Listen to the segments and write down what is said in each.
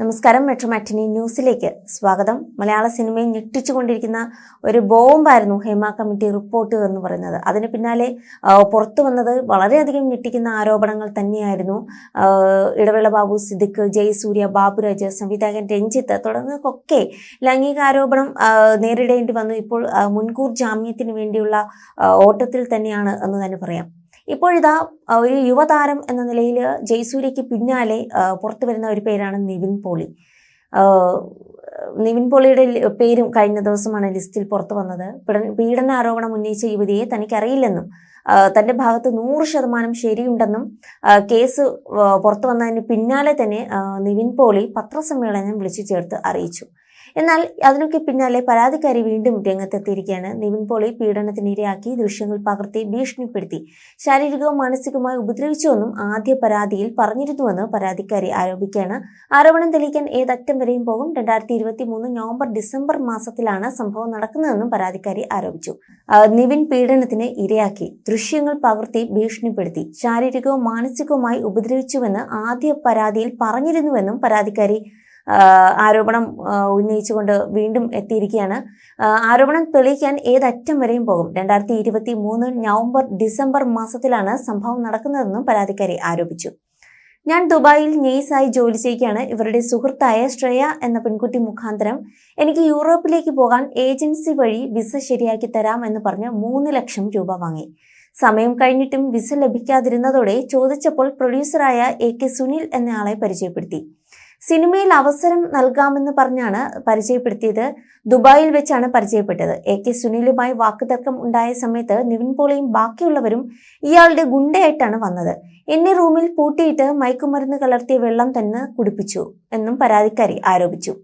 നമസ്കാരം. മെട്രോ മാറ്റിനി ന്യൂസിലേക്ക് സ്വാഗതം. മലയാള സിനിമയെ ഞെട്ടിച്ചുകൊണ്ടിരിക്കുന്ന ഒരു ബോംബായിരുന്നു ഹേമ കമ്മിറ്റി റിപ്പോർട്ട് എന്ന് പറയുന്നത്. അതിന് പിന്നാലെ പുറത്തു വന്നത് വളരെയധികം ഞെട്ടിക്കുന്ന ആരോപണങ്ങൾ തന്നെയായിരുന്നു. ഇടവേള ബാബു സിദ്ദിഖ് ജയസൂര്യ ബാബുരാജ് സംവിധായകൻ രഞ്ജിത്ത് തുടങ്ങിയവർക്കൊക്കെ ലൈംഗിക ആരോപണം നേരിടേണ്ടി വന്നു. ഇപ്പോൾ മുൻകൂർ ജാമ്യത്തിന് വേണ്ടിയുള്ള ഓട്ടത്തിൽ തന്നെയാണ് എന്ന് തന്നെ പറയാം. ഇപ്പോഴിതാ ഒരു യുവതാരം എന്ന നിലയിൽ ജയസൂര്യയ്ക്ക് പിന്നാലെ പുറത്തു വരുന്ന ഒരു പേരാണ് നിവിൻ പോളി. നിവിൻ പോളിയുടെ പേരും കഴിഞ്ഞ ദിവസമാണ് ലിസ്റ്റിൽ പുറത്തു വന്നത്. പീഡന- ആരോപണം ഉന്നയിച്ച യുവതിയെ തനിക്കറിയില്ലെന്നും തന്റെ ഭാഗത്ത് നൂറ് ശതമാനം ശരിയുണ്ടെന്നും കേസ് പുറത്തു വന്നതിന് പിന്നാലെ തന്നെ നിവിൻ പോളി പത്രസമ്മേളനം വിളിച്ചു ചേർത്ത് അറിയിച്ചു. എന്നാൽ അതിനൊക്കെ പിന്നാലെ പരാതിക്കാരി വീണ്ടും രംഗത്തെത്തിയിരിക്കുകയാണ്. നിവിൻ പോളി പീഡനത്തിനിരയാക്കി ദൃശ്യങ്ങൾ പകർത്തി ഭീഷണിപ്പെടുത്തി. ശാരീരികവും മാനസികവുമായി ഉപദ്രവിച്ചുവെന്നും ആദ്യ പരാതിയിൽ പറഞ്ഞിരുന്നുവെന്ന് പരാതിക്കാരി ആരോപിക്കുകയാണ്. ആരോപണം തെളിയിക്കാൻ ഏതറ്റം വരെയും പോകും. രണ്ടായിരത്തി ഇരുപത്തി മൂന്ന് നവംബർ ഡിസംബർ മാസത്തിലാണ് സംഭവം നടക്കുന്നതെന്നും പരാതിക്കാരി ആരോപിച്ചു. നിവിൻ പീഡനത്തിന് ഇരയാക്കി. ദൃശ്യങ്ങൾ പകർത്തി ഭീഷണിപ്പെടുത്തി. ശാരീരികവും മാനസികവുമായി ഉപദ്രവിച്ചുവെന്ന് ആദ്യ പരാതിയിൽ പറഞ്ഞിരുന്നുവെന്നും പരാതിക്കാരി ആരോപണം ഉന്നയിച്ചുകൊണ്ട് വീണ്ടും എത്തിയിരിക്കുകയാണ്. ആരോപണം തെളിയിക്കാൻ ഏതറ്റം വരെയും പോകും. രണ്ടായിരത്തി ഇരുപത്തി മൂന്ന് നവംബർ ഡിസംബർ മാസത്തിലാണ് സംഭവം നടക്കുന്നതെന്നും പരാതിക്കാരി ആരോപിച്ചു. ഞാൻ ദുബായിൽ നെയ്സായി ജോലി ചെയ്യുകയാണ്. ഇവരുടെ സുഹൃത്തായ ശ്രേയ എന്ന പെൺകുട്ടി മുഖാന്തരം. എനിക്ക് യൂറോപ്പിലേക്ക് പോകാൻ ഏജൻസി വഴി വിസ ശരിയാക്കി തരാം എന്ന് പറഞ്ഞ് മൂന്ന് ലക്ഷം രൂപ വാങ്ങി. സമയം കഴിഞ്ഞിട്ടും വിസ ലഭിക്കാതിരുന്നതോടെ ചോദിച്ചപ്പോൾ പ്രൊഡ്യൂസറായ എ കെ സുനിൽ എന്നയാളെ പരിചയപ്പെടുത്തി. സിനിമയിൽ അവസരം നൽകാമെന്ന് പറഞ്ഞാണ് പരിചയപ്പെടുത്തിയത്. ദുബായിൽ വെച്ചാണ് പരിചയപ്പെട്ടത്. എ കെ സുനിലുമായി വാക്കുതർക്കം ഉണ്ടായ സമയത്ത് നിവിൻ പോളയും ബാക്കിയുള്ളവരും ഇയാളുടെ ഗുണ്ടയായിട്ടാണ് വന്നത്. എന്നെ റൂമിൽ പൂട്ടിയിട്ട് മയക്കുമരുന്ന് കലർത്തിയ വെള്ളം തന്നെ കുടിപ്പിച്ചു എന്നും പരാതിക്കാരി ആരോപിച്ചു.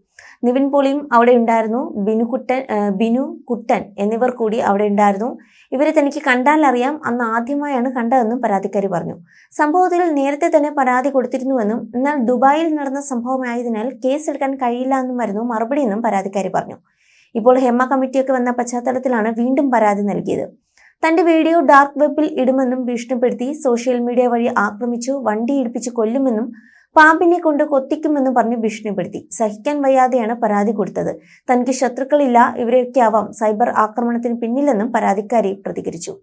നിവിൻ പോളിയും അവിടെ ഉണ്ടായിരുന്നു. ബിനു കുട്ടൻ ബിനു കുട്ടൻ എന്നിവർ കൂടി അവിടെ ഉണ്ടായിരുന്നു. ഇവരെ തനിക്ക് കണ്ടാലറിയാം അന്ന് ആദ്യമായാണ് കണ്ടതെന്നും പരാതിക്കാരി പറഞ്ഞു. സംഭവത്തിൽ നേരത്തെ തന്നെ പരാതി കൊടുത്തിരുന്നുവെന്നും എന്നാൽ ദുബായിൽ നടന്ന സംഭവമായതിനാൽ കേസെടുക്കാൻ കഴിയില്ല എന്നുമായിരുന്നു മറുപടിയെന്നും പരാതിക്കാരി പറഞ്ഞു. ഇപ്പോൾ ഹെമ്മ കമ്മിറ്റിയൊക്കെ വന്ന പശ്ചാത്തലത്തിലാണ് വീണ്ടും പരാതി നൽകിയത്. തന്റെ വീഡിയോ ഡാർക്ക് വെബിൽ ഇടുമെന്നും ഭീഷണിപ്പെടുത്തി സോഷ്യൽ മീഡിയ വഴി ആക്രമിച്ചു വണ്ടി ഇടിപ്പിച്ച് കൊല്ലുമെന്നും പാമ്പിനെ കൊണ്ട് കൊത്തിക്കുമെന്ന് പറഞ്ഞ് ഭീഷണിപ്പെടുത്തി. സഹിക്കാൻ വയ്യാതെയാണ് പരാതി കൊടുത്തത്. തനിക്ക് ശത്രുക്കളില്ല ഇവരെയൊക്കെ ആവാം സൈബർ ആക്രമണത്തിന് പിന്നിലെന്നും പരാതിക്കാരി പ്രതികരിച്ചു.